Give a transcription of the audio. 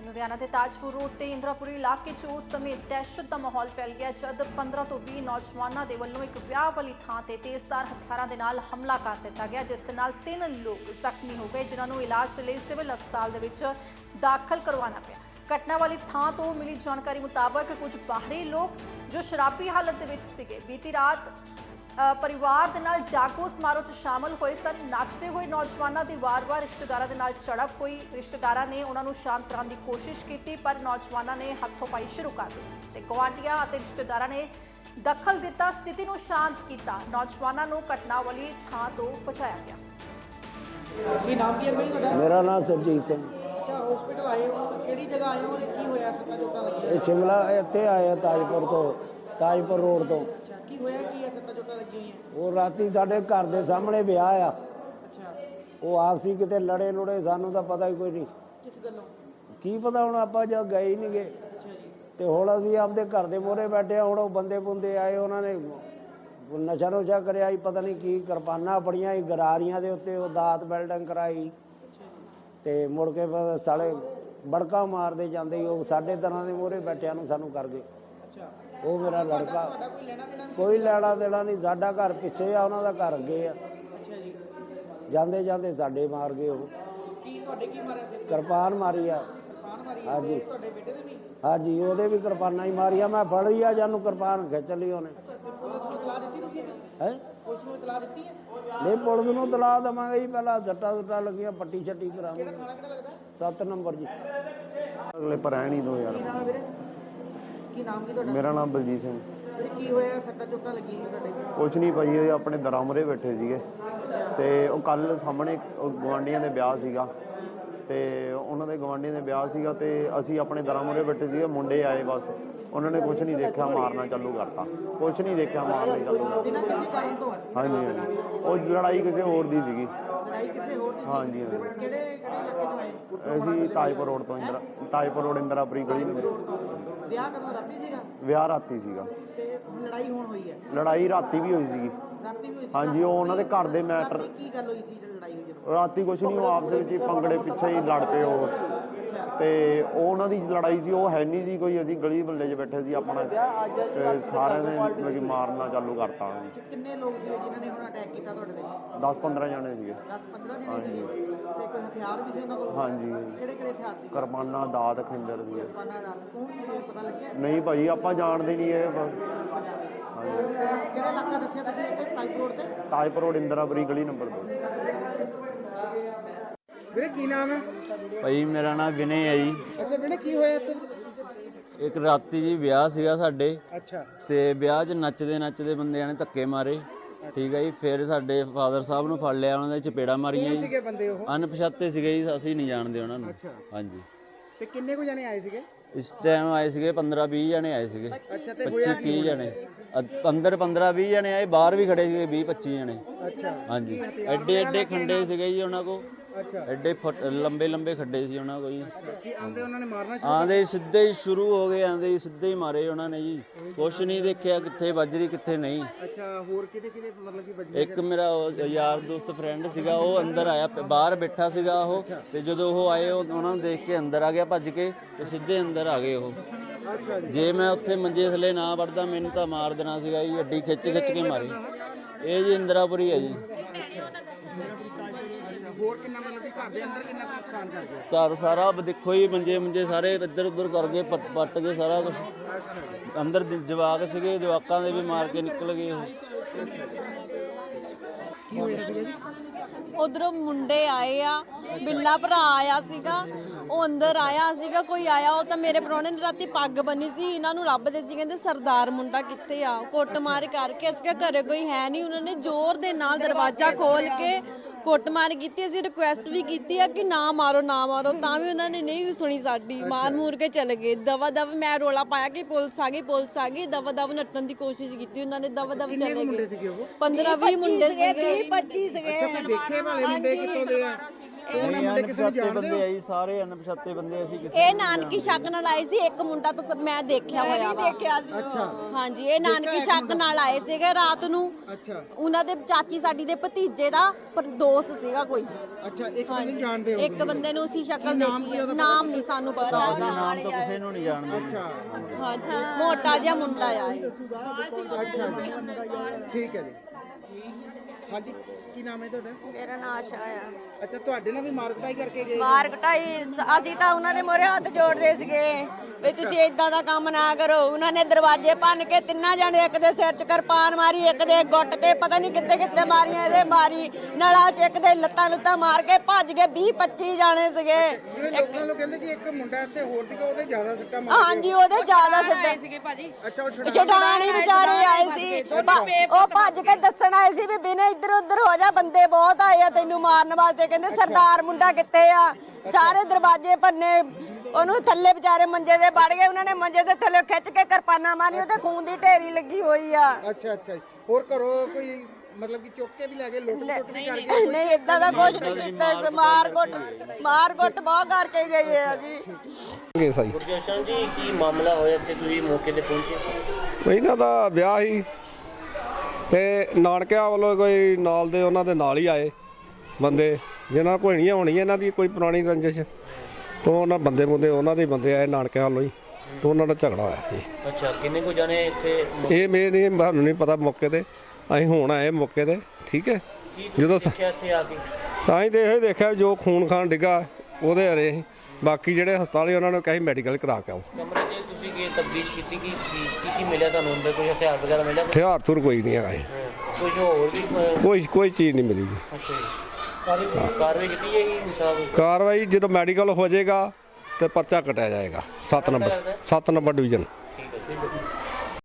ਲੁਧਿਆਣਾ ਦੇ ਤਾਜਪੁਰ ਰੋਡ ਤੇ ਇੰਦਰਾਪੁਰੀ ਇਲਾਕੇ 'ਚ ਉਸ ਸਮੇਂ ਦਹਿਸ਼ਤ ਦਾ ਮਾਹੌਲ ਫੈਲ ਗਿਆ ਜਦ 15 ਤੋਂ 20 ਨੌਜਵਾਨਾਂ ਦੇ ਵੱਲੋਂ ਇੱਕ ਵਿਆਹ ਵਾਲੀ ਥਾਂ ਤੇ ਤੇਜ਼ਧਾਰ ਹਥਿਆਰਾਂ ਦੇ ਨਾਲ ਹਮਲਾ ਕਰ ਦਿੱਤਾ ਗਿਆ, ਜਿਸ ਦੇ ਨਾਲ ਤਿੰਨ ਲੋਕ ਜ਼ਖਮੀ ਹੋ ਗਏ, ਜਿਨ੍ਹਾਂ ਨੂੰ ਇਲਾਜ ਦੇ ਲਈ ਸਿਵਲ ਹਸਪਤਾਲ ਦੇ ਵਿੱਚ ਦਾਖਲ ਕਰਵਾਉਣਾ ਪਿਆ। ਘਟਨਾ ਵਾਲੀ ਥਾਂ ਤੋਂ ਮਿਲੀ ਜਾਣਕਾਰੀ ਮੁਤਾਬਕ ਕੁਝ ਬਾਹਰੀ ਲੋਕ ਜੋ ਸ਼ਰਾਬੀ ਹਾਲਤ ਦੇ ਵਿੱਚ ਸੀਗੇ, ਬੀਤੀ ਰਾਤ ਪਰਿਵਾਰ ਦੇ ਨਾਲ ਜਾਗੋ ਸਮਾਰੋਹ 'ਚ ਸ਼ਾਮਲ ਹੋਏ ਸਨ। ਨੱਚਦੇ ਹੋਏ ਨੌਜਵਾਨਾਂ ਦੀ ਵਾਰ-ਵਾਰ ਰਿਸ਼ਤੇਦਾਰਾਂ ਦੇ ਨਾਲ ਝੜਪ ਹੋਈ। ਰਿਸ਼ਤੇਦਾਰਾਂ ਨੇ ਉਹਨਾਂ ਨੂੰ ਸ਼ਾਂਤ ਕਰਨ ਦੀ ਕੋਸ਼ਿਸ਼ ਕੀਤੀ ਪਰ ਨੌਜਵਾਨਾਂ ਨੇ ਹੱਥੋਂ-ਪਾਈ ਸ਼ੁਰੂ ਕਰ ਦਿੱਤੀ ਤੇ ਗੁਆਂਢੀਆਂ ਅਤੇ ਰਿਸ਼ਤੇਦਾਰਾਂ ਨੇ ਦਖਲ ਦਿੱਤਾ ਸਥਿਤੀ ਨੂੰ ਸ਼ਾਂਤ ਕੀਤਾ। ਨੌਜਵਾਨਾਂ ਨੂੰ ਘਟਨਾ ਵਾਲੀ ਥਾਂ ਤੋਂ ਬਚਾਇਆ ਗਿਆ। ਕੀ ਨਾਮ ਕੀ ਹੈ ਭਾਈ ਤੁਹਾਡਾ? ਮੇਰਾ ਨਾਮ ਸਰਜੀਤ ਸਿੰਘ। ਅੱਛਾ ਹਸਪੀਟਲ ਆਏ ਹੋ ਕਿਹੜੀ ਜਗ੍ਹਾ ਆਏ ਹੋ ਔਰ ਕੀ ਹੋਇਆ? ਸੱਟਾਂ ਚੋਟਾਂ ਲੱਗੀਆਂ? ਇਹ ਸ਼ਿਮਲਾ ਇੱਥੇ ਆਇਆ ਤਾਜਪੁਰ ਤੋਂ ਤਾਜਪੁਰ ਰੋਡ ਤੋਂ। ਕੀ ਹੋਇਆ? ਕੀ ਹੈ ਸੱਟਾਂ ਚੋਟਾਂ ਲੱਗੀਆਂ ਹੋਈਆਂ? ਉਹ ਰਾਤੀ ਸਾਡੇ ਘਰ ਦੇ ਸਾਹਮਣੇ ਵਿਆਹ ਆ। ਅੱਛਾ। ਉਹ ਆਪਸੀ ਕਿਤੇ ਲੜੇ ਲੁੜੇ ਸਾਨੂੰ ਤਾਂ ਪਤਾ ਹੀ ਕੋਈ ਨਹੀਂ। ਕਿਸ ਗੱਲੋਂ? ਕੀ ਪਤਾ ਹੁਣ ਆਪਾਂ ਜਦ ਗਏ ਹੀ ਨਹੀਂ ਗਏ ਅੱਛਾ ਜੀ। ਤੇ ਹੁਣ ਅਸੀਂ ਆਪਦੇ ਘਰ ਦੇ ਮੋਹਰੇ ਬੈਠੇ ਆ ਹੁਣ ਉਹ ਬੰਦੇ ਬੁੰਦੇ ਆਏ ਉਹਨਾਂ ਨੇ ਨਸ਼ਾ ਨੁਸ਼ਾ ਕਰਿਆ ਹੀ ਪਤਾ ਨਹੀਂ ਕੀ ਕਿਰਪਾਨਾਂ ਫੜੀਆਂ ਹੀ ਗਰਾਰੀਆਂ ਦੇ ਉੱਤੇ ਉਹ ਦਾਤ ਬੈਲਡਿੰਗ ਕਰਾਈ। ਅੱਛਾ ਜੀ। ਤੇ ਮੁੜ ਕੇ ਬਸ ਸਾਲੇ ਬੜਕਾ ਮਾਰਦੇ ਜਾਂਦੇ ਉਹ ਸਾਡੇ ਤਰ੍ਹਾਂ ਦੇ ਮੋਹਰੇ ਬੈਠਿਆਂ ਨੂੰ ਸਾਨੂੰ ਕਰ ਗਏ। ਅੱਛਾ। ਉਹ ਮੇਰਾ ਲੜਕਾ। ਤੁਹਾਡਾ ਕੋਈ ਲੈਣਾ ਦੇਣਾ ਨਹੀਂ? ਕੋਈ ਲੈਣਾ ਦੇਣਾ ਨਹੀਂ ਸਾਡਾ ਘਰ ਪਿੱਛੇ ਆ ਉਹਨਾਂ ਦਾ ਘਰ ਅੱਗੇ ਆ। ਅੱਛਾ ਜੀ। ਜਾਂਦੇ ਜਾਂਦੇ ਸਾਡੇ ਮਾਰ ਗਏ ਉਹ। ਕੀ ਤੁਹਾਡੇ ਕੀ ਮਾਰਿਆ ਸਿਰ ਤੇ? ਕਿਰਪਾਨ ਮਾਰੀ ਆ। ਕਿਰਪਾਨ ਮਾਰੀ ਹੈ ਹਾਂਜੀ। ਤੇ ਤੁਹਾਡੇ ਬੇਟੇ ਦੇ ਵੀ? ਹਾਂਜੀ ਉਹਦੇ ਵੀ ਕਿਰਪਾਨਾਂ ਹੀ ਮਾਰੀਆਂ। ਮੈਂ ਫੜ ਆ ਜਾਨੂੰ ਕਿਰਪਾਨ ਖਿੱਚ ਲਈ ਉਹਨੇ। ਤੇ ਪੁਲਿਸ ਨੂੰ ਇਤਲਾਹ ਦਿੱਤੀ ਤੁਸੀਂ ਹੈ? ਪੁਲਿਸ ਨੂੰ ਇਤਲਾਹ ਦਿੱਤੀ ਹੈ? ਨਹੀਂ ਪੁਲਿਸ ਨੂੰ ਤਲਾ ਦਵਾਂਗੇ ਜੀ। ਪਹਿਲਾਂ ਸੱਟਾ ਸੁੱਟਾਂ ਲੱਗੀਆਂ ਪੱਟੀ ਛੱਟੀ ਕਿਹੜਾ ਕਰਾਵਾਂਗੇ ਥਾਣਾ ਕਿਹੜਾ ਲੱਗਦਾ? 7 ਨੰਬਰ ਜੀ। ਅਗਲੇ ਪਰ ਐ ਨਹੀਂ ਦੋ ਯਾਰ। ਕੀ ਨਾਮ ਹੈ ਵੀਰੇ? ਕੀ ਨਾਮ ਕੀ ਤੁਹਾਡਾ? ਮੇਰਾ ਨਾਮ ਬਲਜੀਤ ਸਿੰਘ। ਵੀਰੇ ਕੀ ਹੋਇਆ? ਸੱਟਾਂ ਚੋਟਾਂ ਹੋਈਆਂ ਤੁਹਾਡੇ ਕੁਛ ਨਹੀਂ ਭਾਈ ਇਹ ਆਪਣੇ ਦਰਾਮਰੇ ਬੈਠੇ ਸੀਗੇ। ਤੇ ਉਹ ਕੱਲ ਸਾਹਮਣੇ ਗਵਾਂਡੀਆਂ ਦੇ ਵਿਆਹ ਸੀਗਾ। ਤੇ ਉਹਨਾਂ ਦੇ ਗਵਾਂਡੀਆਂ ਦੇ ਵਿਆਹ ਸੀਗਾ ਤੇ ਅਸੀਂ ਆਪਣੇ ਦਰਾਮਰੇ ਬੈਠੇ ਸੀਗੇ ਮੁੰਡੇ ਆਏ ਬਸ। ਉਹਨਾਂ ਨੇ ਕੁਛ ਨਹੀਂ ਦੇਖਿਆ ਮਾਰਨਾ ਚਾਲੂ ਕਰਤਾ। ਕੁਛ ਨਹੀਂ ਦੇਖਿਆ ਮਾਰਨਾ ਚਾਲੂ ਕਰਤਾ। ਬਿਨਾਂ ਕਿਸੇ ਕਾਰਨ ਤੋਂ ਹਾਂਜੀ ਹਾਂਜੀ। ਉਹ ਲੜਾਈ ਕਿਸੇ ਹੋਰ ਦੀ ਸੀਗੀ। ਲੜਾਈ ਕਿਸੇ ਹੋਰ ਦੀ ਸੀ? ਹਾਂਜੀ ਹਾਂਜੀ। ਕਿਹੜੇ ਕਿਹੜੇ ਇਲਾਕੇ ਤੋਂ ਆਏ? ਅਸੀਂ ਤਾਜਪੁਰ ਰੋਡ ਤੋਂ ਇੰਦਰਾ ਤਾਜਪੁਰ ਰੋਡ ਇੰਦਰਾਪੁਰੀ ਗਲੀ ਨੂੰ ਵਿਆਹ ਕਦੋਂ? ਰਾਤੀ ਸੀਗਾ? ਵਿਆਹ ਰਾਤੀ ਸੀਗਾ। ਤੇ ਹੁਣ ਲੜਾਈ ਹੋਣ ਹੋਈ ਹੈ? ਲੜਾਈ ਰਾਤੀ ਵੀ ਹੋਈ ਸੀਗੀ। ਰਾਤੀ ਵੀ ਹੋਈ ਸੀ? ਹਾਂਜੀ ਉਹ ਉਹਨਾਂ ਦੇ ਘਰ ਦੇ ਮੈਟਰ ਰਾਤੀ ਕੀ ਗੱਲ ਹੋਈ ਸੀ ਜਿਹੜੀ ਲੜਾਈ ਹੋਈ ਜਦੋਂ? ਰਾਤੀ ਕੁਛ ਨਹੀਂ ਉਹ ਆਪਸ ਵਿੱਚ ਹੀ ਪੰਗੜੇ ਪਿੱਛੇ ਹੀ ਲੜ ਪਏ ਉਹ। ਤੇ ਉਹ ਉਹਨਾਂ ਦੀ ਲੜਾਈ ਸੀ ਉਹ ਹੈ ਨਹੀਂ ਸੀ ਕੋਈ ਅਸੀਂ ਗਲੀ ਬੱਲੇ 'ਚ ਬੈਠੇ ਸੀ ਆਪਣਾ। ਤੇ ਸਾਰਿਆਂ ਨੇ ਮਤਲਬ ਕਿ ਮਾਰਨਾ ਚਾਲੂ ਕਰਤਾ। ਅੱਛਾ, ਕਿੰਨੇ ਲੋਕ ਸੀ ਜਿਨ੍ਹਾਂ ਨੇ ਹੁਣ ਅਟੈਕ ਕੀਤਾ ਤੁਹਾਡੇ ਤੇ? 10 15 ਜਣੇ ਸੀਗੇ। 10 15 ਜਣੇ ਸੀ ਤੇ ਕੋਈ ਹਥਿਆਰ ਵੀ ਸੀ ਉਹਨਾਂ ਕੋਲ? ਹਾਂਜੀ। ਕਿਹੜੇ ਕਿਹੜੇ ਹਥਿਆਰ ਸੀ ਕਿਰਪਾਨਾਂ ਦਾਤ ਖੰਜਰ ਸੀਗੇ। ਪਾਣਾ ਦਾ ਕੌਣ ਨਹੀਂ ਭਾਈ ਆਪਾਂ ਜਾਣਦੇ ਨਹੀਂ ਇਹ ਕਿਹੜਾ ਇਲਾਕਾ ਦੱਸਿਆ ਤੁਸੀਂ ਇੱਥੇ? ਟਾਈਪ ਰੋਡ ਤੇ? ਤਾਜਪੁਰ ਰੋਡ ਇੰਦਰਾਪੁਰੀ ਗਲੀ ਨੰਬਰ 2 ਵੀਰੇ ਕੀ ਨਾਮ ਹੈ? ਭਾਈ ਮੇਰਾ ਨਾਮ ਵਿਨੇ ਹੈ ਜੀ। ਅੱਛਾ ਵੀਰੇ ਕੀ ਹੋਇਆ ਇੱਥੇ? ਇੱਕ ਰਾਤੀ ਜੀ ਵਿਆਹ ਸੀਗਾ ਸਾਡੇ। ਅੱਛਾ। ਤੇ ਵਿਆਹ 'ਚ ਨੱਚਦੇ ਨੱਚਦੇ ਬੰਦਿਆਂ ਨੇ ਧੱਕੇ ਮਾਰੇ। ਠੀਕ ਹੈ ਜੀ ਫਿਰ ਸਾਡੇ ਫਾਦਰ ਸਾਹਿਬ ਨੂੰ ਫੜ ਲਿਆ ਉਹਨਾਂ ਦੇ ਚਪੇੜਾ ਮਾਰੀਆਂ ਜੀ। ਸੀਗੇ ਬੰਦੇ ਉਹ? ਅਣਪਛਾਤੇ ਸੀਗੇ ਜੀ ਅਸੀਂ ਨਹੀਂ ਜਾਣਦੇ ਉਹਨਾਂ ਨੂੰ। ਅੱਛਾ। ਹਾਂਜੀ। ਤੇ ਕਿੰਨੇ ਕੁ ਜਣੇ ਆਏ ਸੀਗੇ? ਇਸ ਟਾਈਮ ਆਏ ਸੀਗੇ 15 20 ਜਣੇ ਆਏ ਸੀਗੇ। ਅੱਛਾ ਤੇ 25 30 ਜਣੇ। ਅ- ਅੰਦਰ 15 20 ਜਣੇ ਆਏ ਬਾਹਰ ਵੀ ਖੜੇ ਸੀਗੇ 20 25 ਜਣੇ। ਅੱਛਾ। ਹਾਂਜੀ। ਐਡੇ ਐਡੇ ਖੰਡੇ ਸੀਗੇ ਜੀ ਉਹਨਾਂ ਕੋ ਅੱਛਾ। ਐਡੇ ਲੰਬੇ ਲੰਬੇ ਖੱਡੇ ਸੀ ਉਹਨਾਂ ਕੋ ਜੀ। ਕੀ ਆਂਦੇ ਉਹਨਾਂ ਨੇ ਮਾਰਨਾ ਆਂਦੇ ਸਿੱਧੇ ਹੀ ਸ਼ੁਰੂ ਹੋ ਗਏ ਆਂਦੇ ਸਿੱਧੇ ਹੀ ਮਾਰੇ ਉਹਨਾਂ ਨੇ ਜੀ। ਕੁਛ ਨਹੀਂ ਦੇਖਿਆ ਕਿੱਥੇ ਵੱਜ ਰਹੀ ਕਿੱਥੇ ਨਹੀਂ। ਅੱਛਾ ਹੋਰ ਕਿਤੇ ਕਿਤੇ ਮਤਲਬ ਕਿ ਵੱਜੀ ਇੱਕ ਮੇਰਾ ਉਹ ਯਾਰ ਦੋਸਤ ਫਰੈਂਡ ਸੀਗਾ ਉਹ ਅੰਦਰ ਆਇਆ ਬਾਹਰ ਬੈਠਾ ਸੀਗਾ ਉਹ ਤੇ ਜਦੋਂ ਉਹ ਆਏ ਉਹ- ਉਹਨਾਂ ਨੂੰ ਦੇਖ ਕੇ ਅੰਦਰ ਆ ਗਿਆ ਭੱਜ ਕੇ ਤੇ ਸਿੱਧੇ ਅੰਦਰ ਆ ਗਏ ਉਹ। ਅੱਛਾ ਜੀ। ਜੇ ਮੈਂ ਉੱਥੇ ਮੰਜੇ ਥੱਲੇ ਨਾ ਵੜਦਾ ਮੈਨੂੰ ਤਾਂ ਮਾਰ ਦੇਣਾ ਸੀਗਾ ਜੀ ਅੱਡੀ ਖਿੱਚ ਖਿੱਚ ਕੇ ਮਾਰੀ। ਇਹ ਜੀ ਇੰਦਰਾਪੁਰੀ ਹੈ ਜੀ। ਹੋਰ ਕਿੰਨਾ ਮਤਲਬ ਕਿ ਘਰ ਦੇ ਅੰਦਰ ਕਿੰਨਾ ਕੁ ਨੁਕਸਾਨ ਕਰ ਗਿਆ ਘਰ ਸਾਰਾ ਦੇਖੋ ਜੀ ਮੰਜੇ ਮੰਜੇ ਸਾਰੇ ਇੱਧਰ ਉੱਧਰ ਕਰਕੇ ਪੱਟ ਪੱਟ ਕੇ ਸਾਰਾ ਕੁਝ ਅੰਦਰ ਜ- ਜਵਾਕ ਸੀਗੇ ਜਵਾਕਾਂ ਦੇ ਵੀ ਮਾਰ ਕੇ ਨਿਕਲ ਗਏ ਉਹ। ਕੀ ਹੋਇਆ ਸੀਗਾ ਜੀ? ਉਧਰੋਂ ਮੁੰਡੇ ਆਏ ਆ ਬਿੱਲਾ ਭਰਾ ਆਇਆ ਸੀਗਾ ਉਹ ਅੰਦਰ ਆਇਆ ਸੀਗਾ ਕੋਈ ਆਇਆ ਉਹ ਤਾਂ ਮੇਰੇ ਪ੍ਰਾਹੁਣੇ ਨੇ ਰਾਤੀ ਪੱਗ ਬੰਨੀ ਸੀ ਇਹਨਾਂ ਨੂੰ ਲੱਭਦੇ ਸੀ ਕਹਿੰਦੇ ਸਰਦਾਰ ਮੁੰਡਾ ਕਿੱਥੇ ਆ? ਕੁੱਟਮਾਰ ਕਰਕੇ ਅਸੀਂ ਕਿਹਾ ਘਰੇ ਕੋਈ ਹੈ ਨਹੀਂ ਉਹਨਾਂ ਨੇ ਜ਼ੋਰ ਦੇ ਨਾਲ ਦਰਵਾਜ਼ਾ ਖੋਲ ਕੇ ਕੁੱਟਮਾਰ ਕੀਤੀ ਅਸੀਂ ਰਿਕੁਐਸਟ ਵੀ ਕੀਤੀ ਆ ਕਿ ਨਾ ਮਾਰੋ ਨਾ ਮਾਰੋ ਤਾਂ ਵੀ ਉਹਨਾਂ ਨੇ ਨਹੀਂ ਸੁਣੀ ਸਾਡੀ। ਮਾਰ ਮੂਰ ਕੇ ਚਲੇ ਗਏ। ਦਵਾ ਦਵ ਮੈਂ ਰੋਲਾ ਪਾਇਆ ਕਿ ਪੁਲਿਸ ਆ ਗਈ ਪੁਲਿਸ ਆ ਗਈ। ਦਵਾ ਦਵ ਨੱਟਣ ਦੀ ਕੋਸ਼ਿਸ਼ ਕੀਤੀ ਉਹਨਾਂ ਨੇ ਦਵਾ ਦਵ ਚਲੇ ਗਏ। 15 20 ਮੁੰਡੇ ਸੀਗੇ 25 ਸੀਗੇ। ਅੱਛਾ ਫਿਰ ਦੇਖੇ ਵਾਲੇ ਮੁੰਡੇ ਕਿੱਥੋਂ ਦੇ ਆ? ਨਹੀਂ ਅਣਪਛਾਤੇ ਬੰਦੇ ਆਈ ਸਾਰੇ ਅਣਪਛਾਤੇ ਬੰਦੇ ਅਸੀਂ ਕਿਸੇ ਇਹ ਨਾਨਕੀ ਸ਼ੱਕ ਨਾਲ ਆਏ ਸੀ ਇੱਕ ਮੁੰਡਾ ਤਾਂ ਮੈਂ ਦੇਖਿਆ ਹੋਇਆ ਵਾ। ਦੇਖਿਆ ਸੀ। ਅੱਛਾ। ਹਾਂਜੀ ਇਹ ਨਾਨਕੀ ਸ਼ੱਕ ਨਾਲ ਆਏ ਸੀਗੇ ਰਾਤ ਨੂੰ। ਅੱਛਾ। ਉਹਨਾਂ ਦੇ ਚਾਚੀ ਸਾਡੀ ਦੇ ਭਤੀਜੇ ਦਾ ਪਰ ਦੋਸਤ ਸੀਗਾ ਕੋਈ। ਅੱਛਾ ਇੱਕ ਬੰਦੇ ਨੂੰ ਜਾਣਦੇ ਹੋ ਇੱਕ ਬੰਦੇ ਨੂੰ ਅਸੀਂ ਸ਼ਕਲ ਦੇਖੀ ਹੈ? ਨਾਮ ਨਹੀਂ ਸਾਨੂੰ ਪਤਾ ਉਹਦਾ। ਨਾਮ ਤਾਂ ਕਿਸੇ ਨੂੰ ਨਹੀਂ ਜਾਣਦੇ। ਜੀ। ਅੱਛਾ। ਹਾਂਜੀ ਮੋਟਾ ਜਿਹਾ ਮੁੰਡਾ ਆ ਇਹ। ਅੱਛਾ ਜੀ ਠੀਕ ਹੈ ਜੀ। ਹਾਂਜੀ ਕੀ ਨਾਮ ਹੈ ਤੁਹਾਡਾ? ਮੇਰਾ ਨਾਂ ਆਸ਼ਾ ਆ। ਅੱਛਾ ਤੁਹਾਡੇ ਨਾਲ ਵੀ ਮਾਰ ਕੁਟਾਈ ਕਰਕੇ ਗਏ ਮਾਰ ਕਟਾਈ ਅਸੀਂ ਤਾਂ ਉਹਨਾਂ ਦੇ ਮੋਰੇ ਹੱਥ ਜੋੜਦੇ ਸੀਗੇ ਵੀ ਤੁਸੀਂ ਇਦਾਂ ਦਾ ਕੰਮ ਨਾ ਕਰੋ। ਉਹਨਾਂ ਨੇ ਦਰਵਾਜ਼ੇ ਭੰਨ ਕੇ ਤਿੰਨਾਂ ਜਣੇ ਇੱਕ ਦੇ ਸਿਰ 'ਚ ਕਿਰਪਾਨ ਮਾਰੀ ਇੱਕ ਦੇ ਗੁੱਟ ਤੇ ਪਤਾ ਨਹੀਂ ਕਿੱਥੇ ਕਿੱਥੇ ਮਾਰੀਆਂ ਇਹਦੇ ਮਾਰੀ ਨਲਾ 'ਚ ਇੱਕ ਦੇ ਲੱਤਾਂ ਲੁੱਤਾਂ ਮਾਰ ਕੇ ਭੱਜ ਗਏ 20 25 ਜਾਣੇ ਸੀਗੇ। ਜਿਵੇਂ ਲੋਕਾਂ ਨੂੰ ਕਹਿੰਦੇ ਕਿ ਇੱਕ ਮੁੰਡਾ ਇੱਥੇ ਹੋਰ ਸੀਗਾ ਉਹਦੇ ਜ਼ਿਆਦਾ ਸੱਟਾਂ ਮਾਰ ਹਾਂਜੀ ਉਹਦੇ ਜ਼ਿਆਦਾ ਸੱਟਾਂ। ਅੱਛਾ ਉਹ ਛੁਡਾ ਛਡਾਣੀ ਵਿਚਾਰੇ ਆਏ ਸੀ। ਭ- ਉਹ ਭੱਜ ਕੇ ਦੱਸਣ ਆਏ ਸੀ ਵੀ ਬਿਨੇ ਇੱਧਰ ਉੱਧਰ ਹੋ ਜਾ ਬੰਦੇ ਬਹੁਤ ਆਏ ਆ ਤੈਨੂੰ ਮਾਰਨ ਵਾਸਤੇ। ਕਹਿੰਦੇ ਸਰਦਾਰ ਮੁੰਡਾ ਕਿੱਥੇ ਆ? ਸਾਰੇ ਦਰਵਾਜ਼ੇ ਭੰਨੇ। ਉਹਨੂੰ ਥੱਲੇ ਵਿਚਾਰੇ ਮੰਜੇ ਦੇ ਵੜ ਗਏ ਉਹਨਾਂ ਨੇ ਮੰਜੇ ਦੇ ਥੱਲੇ ਖਿੱਚ ਕੇ ਕਿਰਪਾਨਾਂ ਮਾਰੀ ਉਹਦੇ ਖੂਨ ਦੀ ਢੇਰੀ ਲੱਗੀ ਹੋਈ ਆ। ਅੱਛਾ ਅੱਛਾ। ਜੀ। ਹੋਰ ਘਰੋਂ ਕੋਈ ਮਤਲਬ ਕਿ ਚੁੱਕ ਕੇ ਵੀ ਲੈ ਗਏ ਲੁੱਟ ਲੁੱਟ ਵੀ ਕਰਕੇ? ਨਹੀਂ ਇਦਾਂ ਦਾ ਕੁਝ ਨਹੀਂ ਕੀਤਾ ਮਾਰ ਗੁੱਟ ਮਾਰ ਗੁੱਟ ਬਹੁਤ ਕਰਕੇ ਗਏ ਆ ਜੀ। ਗੁਰਜਸ਼ਨ ਜੀ ਕੀ ਮਾਮਲਾ ਹੋਇਆ ਇੱਥੇ? ਤੁਸੀਂ ਮੌਕੇ ਤੇ ਪਹੁੰਚੇ? ਇਹਨਾਂ ਦਾ ਵਿਆਹ ਸੀ। ਤੇ ਨਾਨਕਿਆਂ ਵੱਲੋਂ ਕੋਈ ਨਾਲ ਦੇ ਉਹਨਾਂ ਦੇ ਨਾਲ ਹੀ ਆਏ ਬੰਦੇ ਜਿਨ੍ਹਾਂ ਕੋਈ ਨਹੀਂ ਹੋਣੀ ਇਹਨਾਂ ਦੀ ਕੋਈ ਪੁਰਾਣੀ ਰੰਜਿਸ਼। ਤੋਂ ਉਹਨਾਂ ਬੰਦੇ ਬੰਦੇ ਉਹਨਾਂ ਦੇ ਬੰਦੇ ਆਏ ਨਾਨਕਿਆਂ ਵੱਲੋਂ ਹੀ ਤੋਂ ਉਹਨਾਂ ਦਾ ਝਗੜਾ ਹੋਇਆ ਜੀ ਅੱਛਾ ਕਿੰਨੇ ਕੁ ਜਾਣੇ ਇੱਥੇ ਇਹ ਮੇਰੇ ਨਹੀਂ ਸਾਨੂੰ ਨਹੀਂ ਪਤਾ ਮੌਕੇ ਤੇ ਅਸੀਂ ਹੁਣ ਆਏ ਮੌਕੇ ਤੇ ਠੀਕ ਹੈ? ਜਦੋਂ ਇੱਥੇ ਆ ਕੇ? ਤਾਂ ਹੀ ਇਹ ਦੇਖਿਆ ਜੋ ਖੂਨ ਖਾਨ ਡਿੱਗਾ ਉਹਦੇ ਹਰੇ। ਬਾਕੀ ਜਿਹੜੇ ਹਸਪਤਾਲੇ ਉਹਨਾਂ ਨੂੰ ਕਹੀ ਮੈਡੀਕਲ ਕਰਾ ਕੇ ਆਓ। ਕਮਰੇ 'ਚ ਤੁਸੀਂ ਕੀ ਤਬਦੀਸ਼ ਕੀਤੀ ਕੀ ਕੀ ਕੀ- ਕੀ ਮਿਲਿਆ ਤੁਹਾਨੂੰ ਅੰਦਰ? ਕੋਈ ਹਥਿਆਰ ਵਗੈਰਾ ਮਿਲਿਆ ਕੋਈ? ਹਥਿਆਰ ਤੁਰ ਕੋਈ ਨਹੀਂ ਹੈਗਾ ਜੀ। ਹਾਂ। ਕੁਝ ਹੋਰ ਵੀ ਅਹ, ਕੋਈ ਕੋਈ ਚੀਜ਼ ਨਹੀਂ ਮਿਲੀ। ਜੀ ਅੱਛਾ ਜੀ। ਕਾਰਵਾਈ ਕੀਤੀ ਜਦੋਂ ਮੈਡੀਕਲ ਹੋ ਜਾਏਗਾ ਤੇ ਪਰਚਾ ਕਟਿਆ ਜਾਏਗਾ। 7 ਨੰਬਰ 7 ਨੰਬਰ ਡਿਵੀਜ਼ਨ। ਠੀਕ ਹੈ ਠੀਕ ਹੈ